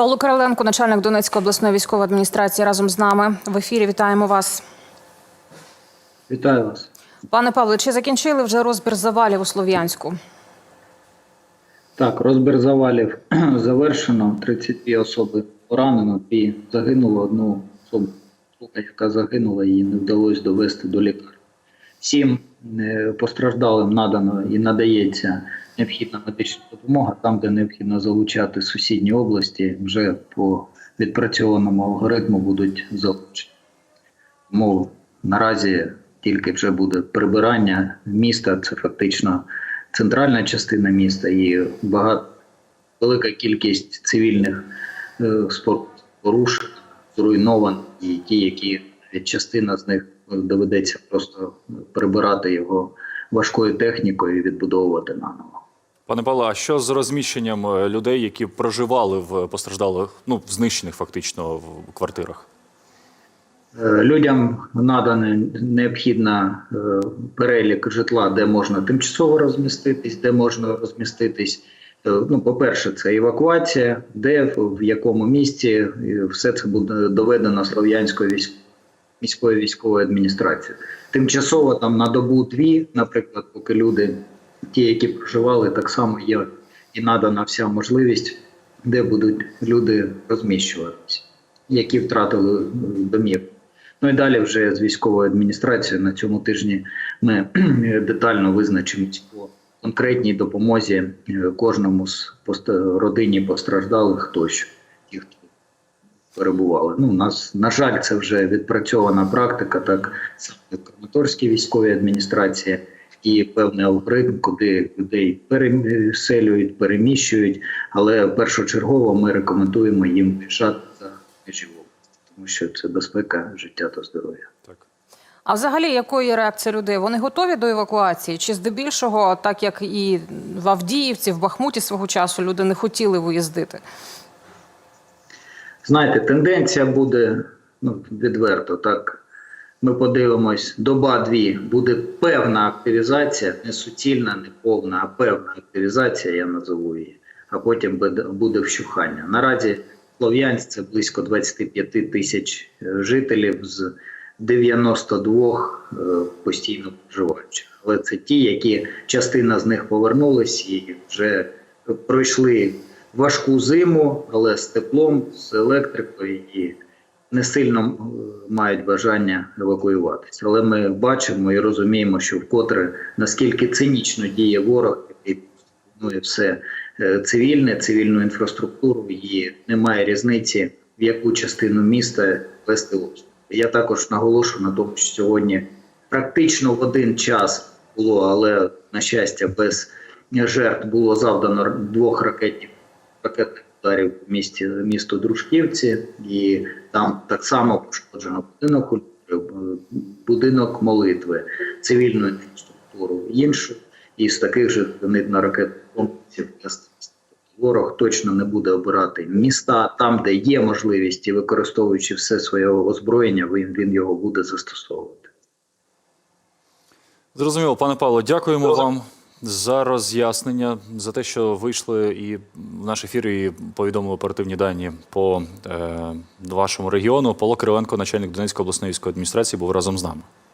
Павло Кириленко, начальник Донецької обласної військової адміністрації, разом з нами в ефірі. Вітаємо вас, Вітаю вас. пане Павло. Чи закінчили вже розбір завалів у Слов'янську? Так, розбір завалів завершено. 32 особи поранено, дві загинуло, одну особу, яка загинула, її не вдалося довести до лікарні. Всім е, постраждалим надано і надається необхідна медична допомога там, де необхідно залучати сусідні області, вже по відпрацьованому алгоритму будуть залучені. Тому наразі тільки вже буде прибирання міста, це фактично центральна частина міста і багато велика кількість цивільних е, спортпорушень зруйнованих, і ті, які частина з них доведеться просто прибирати його важкою технікою і відбудовувати наново. Пане Павло, а що з розміщенням е, людей, які проживали в постраждалих, ну в знищених фактично в квартирах? Е, Людям надано необхідна е, перелік житла, де можна тимчасово розміститись, де можна розміститись. Ну, по-перше, це евакуація, де в якому місці все це буде доведено Слов'янською військ... міською військовою адміністрацією. Тимчасово там на добу дві, наприклад, поки люди, ті, які проживали, так само є і надана вся можливість, де будуть люди розміщуватися, які втратили е, домівку. Ну і далі вже з військовою адміністрацією на цьому тижні ми детально визначимось по конкретній допомозі е, кожному з родині постраждалих тощо, перебували. Ну, у нас, на жаль, це вже відпрацьована практика, так саме в Краматорській військовій адміністрації і певний алгоритм, куди людей переселюють, переміщують, але першочергово ми рекомендуємо їм виїжджати за межі області, тому що це безпека життя та здоров'я. Так. А взагалі, якої реакції людей? Вони готові до евакуації? Чи здебільшого, так як і в Авдіївці, в Бахмуті свого часу люди не хотіли виїздити? Знаєте, тенденція буде ну, відверто. Так ми подивимось, доба-дві буде певна активізація, не суцільна, не повна, а певна активізація, я назову її, а потім буде- вщухання. Наразі Слов'янськ це близько 25 тисяч е, жителів з 92 е, постійно проживаючих. Але це ті, які частина з них повернулись і вже пройшли важку зиму, але з теплом, з електрикою і не сильно е, мають бажання евакуюватися. Але ми бачимо і розуміємо, що вкотре наскільки цинічно діє ворог, який пропонує все е, цивільне, цивільну інфраструктуру, і немає різниці, в яку частину міста вести обстріл. Я також наголошую на тому, що сьогодні практично в один час було, але на щастя, без жертв було завдано двох ракетних ракетних ударів в місті місто Дружківці, і там так само пошкоджено будинок будинок молитви, цивільну інфраструктуру, іншу. І з таких же зенитно-ракетних комплексів ворог точно не буде обирати міста. Там, де є можливість, і використовуючи все своє озброєння, він, він його буде застосовувати. Зрозуміло, пане Павло, дякуємо вам за роз'яснення, за те, що вийшли і в наш ефір і повідомили оперативні дані по е, вашому регіону. Павло Кириленко, начальник Донецької обласної військової адміністрації, був разом з нами.